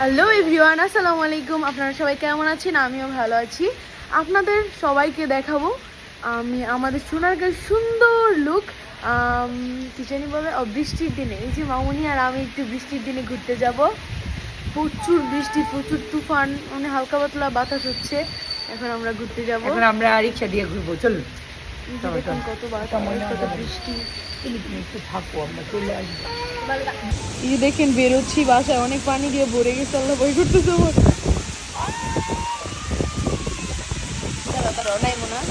Hello everyone আসসালামু আলাইকুম। আপনারা সবাই কেমন আছেন? আমিও ভালো আছি। আপনাদের সবাইকে দেখাবো, আমি আমাদের সোনারগাঁর সুন্দর লুক কি জানি বলে বৃষ্টির দিনে। এই যে মামুনি আর আমি একটু বৃষ্টির দিনে ঘুরতে যাব। প্রচুর বৃষ্টি, প্রচুর তুফান মানে হালকা পাতলা বাতাস হচ্ছে। এখন আমরা ঘুরতে যাব। আমরা রিক্সা দিয়ে ঘুরবো, চলুন। এই দেখেন বেরোচ্ছি বাসায় অনেক পানি দিয়ে ভরে গেছে আল্লাহ বই করতেছে আমার দাঁড়া, দাঁড়া, নাই মনে হয়।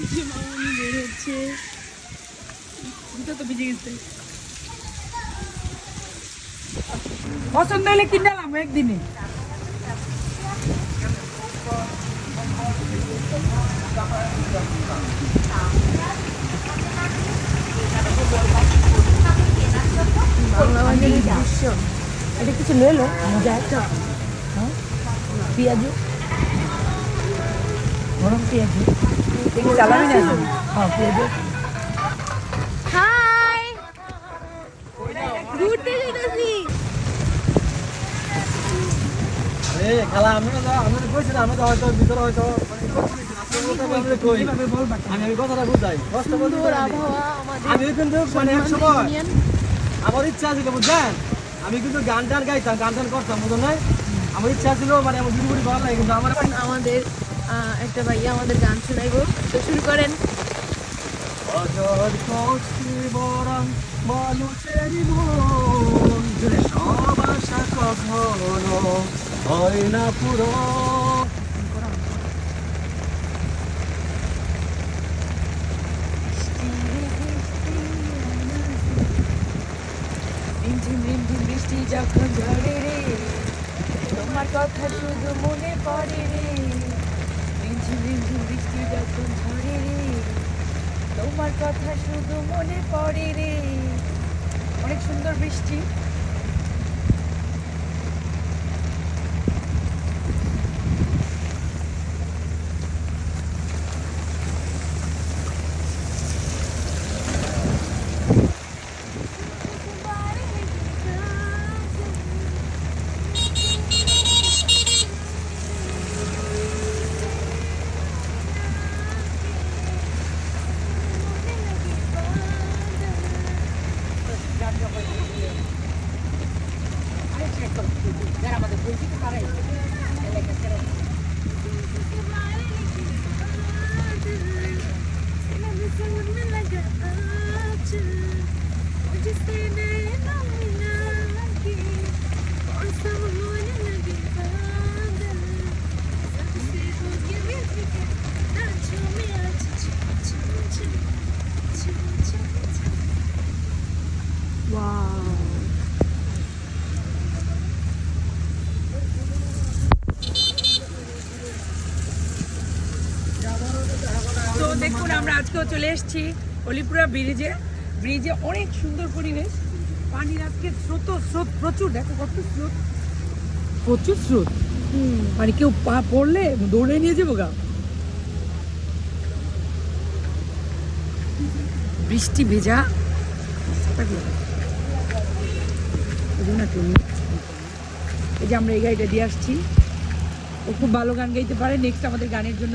এই যে মামুনি বের হচ্ছে। জুতা তো ভিজে গেছে। পছন্দ হলে কিনলাম একদিনে দৃশ্য। এটা কিছু লইলো মজা একটা পেঁয়াজু গরম পেঁয়াজু চালাবি না হ্যাঁ ঘুরতে যেতেছি আরে খেলা আমি আমি তো কইছিলাম আমি তো হয়তো ভিতরে হয়তো মানে আমি কথাটা বুঝাই। কষ্ট বলতে। আমি কিন্তু মানে এক সময় আমার ইচ্ছা ছিল বুঝছেন? আমি কিন্তু গান টান গাইতাম গান টান করতাম বুঝলেন নাই? আমার ইচ্ছা ছিল মানে আমার বিড়ি ভালো লাগে কিন্তু আমার আমাদের একটা ভাইয়া আমাদের গান শোনাইবো। তো শুরু করেন। অজর কষ্টি বরং মানুষের মন সব আশা কখনো হয় রে তোমার কথা শুধু মনে রে। রিমঝিম রিমঝিম বৃষ্টি যখন ঝরে রে। তোমার কথা শুধু মনে রে। অনেক সুন্দর বৃষ্টি। Vou parar aí. তো দেখুন আমরা আজকেও চলে এসেছি অলিপুরা ব্রিজে। ব্রিজে অনেক সুন্দর পরিবেশ। পানির আজকে স্রোত স্রোত প্রচুর। দেখো কত স্রোত। প্রচুর স্রোত। মানে কেউ পা পড়লে দৌড়ে নিয়ে যাব গা। বৃষ্টি ভেজা। এই এই যে আমরা এই গাড়িটা দিয়ে আসছি। ও খুব ভালো গান গাইতে পারে। নেক্সট আমাদের গানের জন্য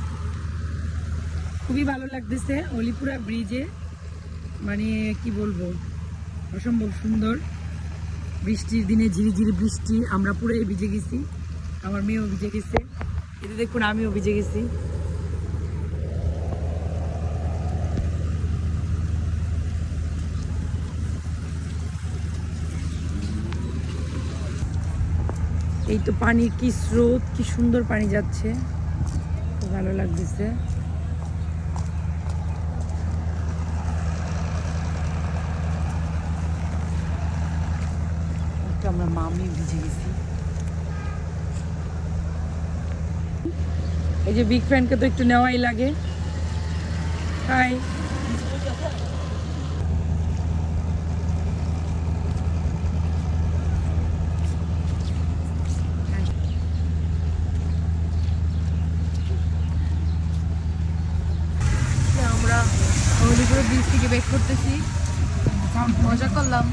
খুবই ভালো লাগতেছে। অলিপুরা ব্রিজে মানে কি বলব, অসম্ভব সুন্দর। বৃষ্টির দিনে ঝিরিঝিরি বৃষ্টি, আমরা পুরাই ভিজে গেছি। আমার মেয়েও ভিজে গেছে। এতে দেখুন, আমিও ভিজে গেছি। এই তো পানির কি স্রোত, কি সুন্দর পানি যাচ্ছে। ভালো লাগতেছে তো আমরা মামি ভিজে গেছি। এই যে বিগ ফ্যানকে তো একটু নেওয়াই লাগে। হাই আমরা হলিপুরে ব্রিজ থেকে বেক করতেছি। মজা করলাম।